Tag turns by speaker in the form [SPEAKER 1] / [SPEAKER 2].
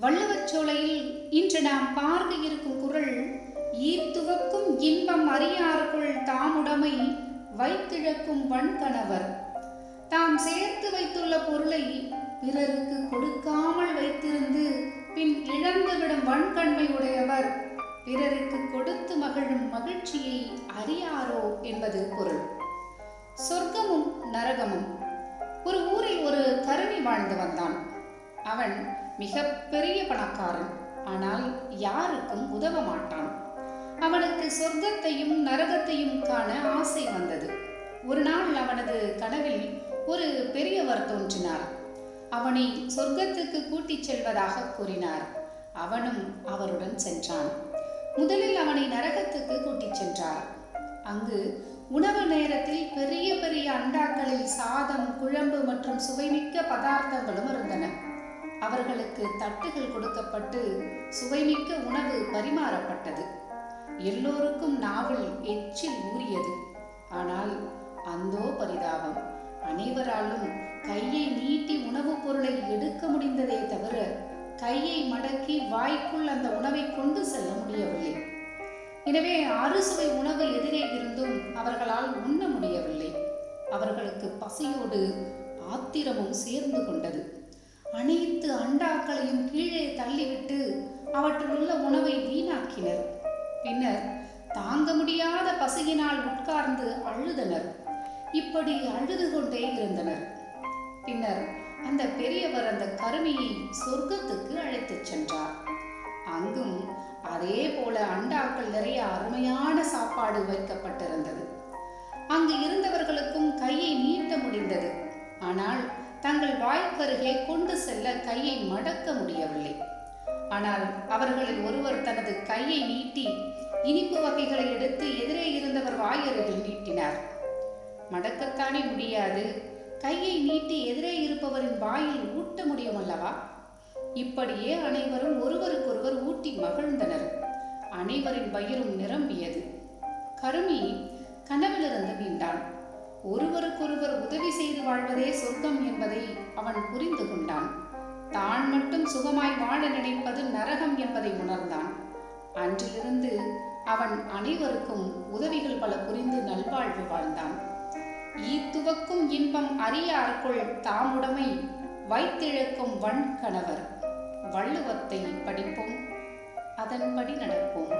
[SPEAKER 1] வள்ளுவச்சோலையில் இன்று நாம் பார்க்க இருக்கும் குரல் ஈர்த்துவக்கும் இன்பம் அறியாருக்குள் தாமுடமை வைத்திழக்கும் வன்கணவர் தாம் சேர்த்து வைத்துள்ள பொருளை பிறருக்கு கொடுக்காமல் வைத்திருந்து பின் இழந்துவிடும் வன்கண்மை உடையவர் பிறருக்கு கொடுத்து மகிழும் மகிழ்ச்சியை அறியாரோ? என்பது பொருள். சொர்க்கமும் நரகமும். ஒரு ஊரில் ஒரு கருவி வாழ்ந்து வந்தான். அவன் மிக பெரிய பணக்காரன் ஆனால் யாருக்கும் உதவ மாட்டான் அவனுக்கு சொர்க்கத்தையும் நரகத்தையும் காண ஆசை வந்தது. ஒரு நாள் அவனது கனவில் ஒரு பெரியவர் தோன்றினார். அவனை சொர்க்கத்துக்கு கூட்டிச் செல்வதாக கூறினார். அவனும் அவருடன் சென்றான். முதலில் அவனை நரகத்துக்கு கூட்டிச் சென்றார். அங்கு உணவு நேரத்தில் பெரிய பெரிய அண்டாக்களில் சாதம் குழம்பு மற்றும் சுவைமிக்க பதார்த்தங்களும் இருந்தன. அவர்களுக்கு தட்டுகள் கொடுக்கப்பட்டு சுவைமிக்க உணவு பரிமாறப்பட்டது. எல்லோருக்கும் நாவல் எச்சில் ஊறியது. ஆனால் அந்தோ பரிதாபம் அனைவராலும் கையை நீட்டி உணவுப் பொருளை எடுக்க முடிந்ததே தவிர கையை மடக்கி வாய்க்குள் அந்த உணவை கொண்டு செல்ல முடியவில்லை. எனவே அறுசுவை உணவு எதிரே இருந்தும் அவர்களால் உண்ண முடியவில்லை. அவர்களுக்கு பசியோடு ஆத்திரமும் சேர்ந்து கொண்டது. அனைத்து அண்டாக்களையும் கீழே தள்ளிவிட்டு அவற்றில் உள்ள உணவை வீணாக்கினர். பின்னர் தாங்க முடியாத பசியினால் உட்கார்ந்து அழுதனர். இப்படி அழுது கொண்டே இருந்தனர். பின்னர் அந்த பெரியவர் அந்த கருமியை சொர்க்கத்துக்கு அழைத்துச் சென்றார். அங்கும் அதே போல அண்டாக்கள் நிறைய அருமையான சாப்பாடு வைக்கப்பட்டிருந்தது. தங்கள் கொண்டு செல்ல கையை மடக்க முடியவில்லை. ஆனால் அவர்களில் ஒருவர் தனது கையை நீட்டி இனிப்பு வகைகளை எடுத்து எதிரே இருந்தவர் வாயருகில் நீட்டினார். மடக்கத்தானே முடியாது. கையை நீட்டி எதிரே இருப்பவரின் வாயில் ஊட்ட முடியும் அல்லவா இப்படியே அனைவரும் ஒருவருக்கொருவர் ஊட்டி மகிழ்ந்தனர். அனைவரின் வயிறும் நிரம்பியது. கருமி கனவிலிருந்து மீண்டான் ஒருவருக்கொருவர் உதவி செய்து வாழ்வதே சொர்க்கம் என்பதை அவன் புரிந்து கொண்டான். தான் மட்டும் சுகமாய் வாழ நினைப்பது நரகம் என்பதை உணர்ந்தான். அன்றிலிருந்து அவன் அனைவருக்கும் உதவிகள் பல புரிந்து நல்வாழ்வு வாழ்ந்தான். ஈத்துவக்கும் இன்பம் அறியார்க்குள் தாமுடைமை வைத்திழக்கும் வன் கணவர் வள்ளுவத்தை படிப்போம் அதன்படி நடப்போம்.